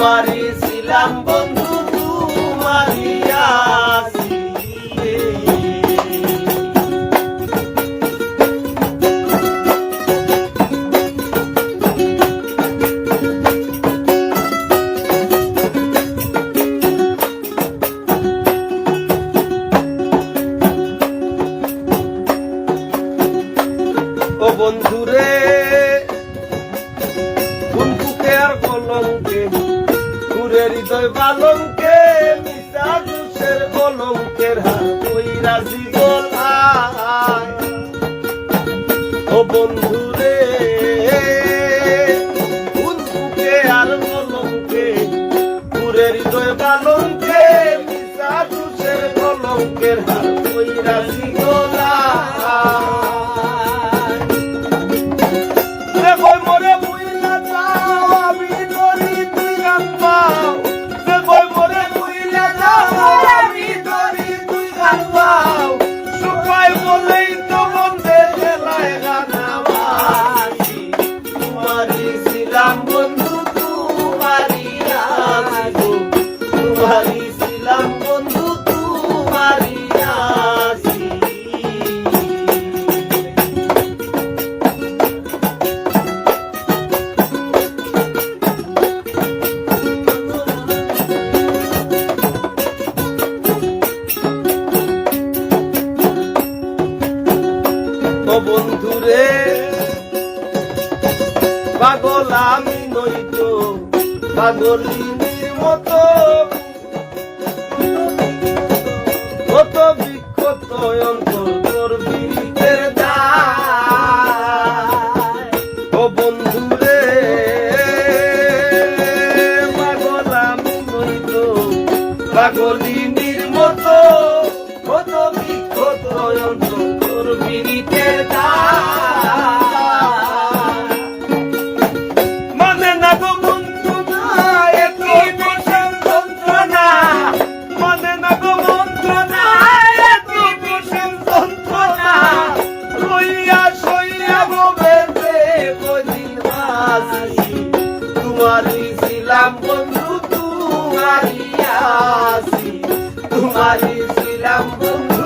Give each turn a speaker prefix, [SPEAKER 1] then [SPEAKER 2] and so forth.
[SPEAKER 1] তোমারি ছিলাম বন্ধু তোমারি বন্ধুরে বন্ধুকে আর কলঙ্কে সুরের হৃদয় বালঙ্কে, মিশা দুষের কলঙ্কের হাত কইরা জীবন ও বন্ধু রে বন্ধুকে আর কলঙ্কে সুরের হৃদয় বালঙ্কে নইতো সাগরিনীর মতো। কত বিক্ষত অন্তর করবি ও বন্ধু রে, পাগল আমি নইতো সাগরিনীর মতো। কত বিক্ষত অন্তর তোমারি ছিলাম বন্ধু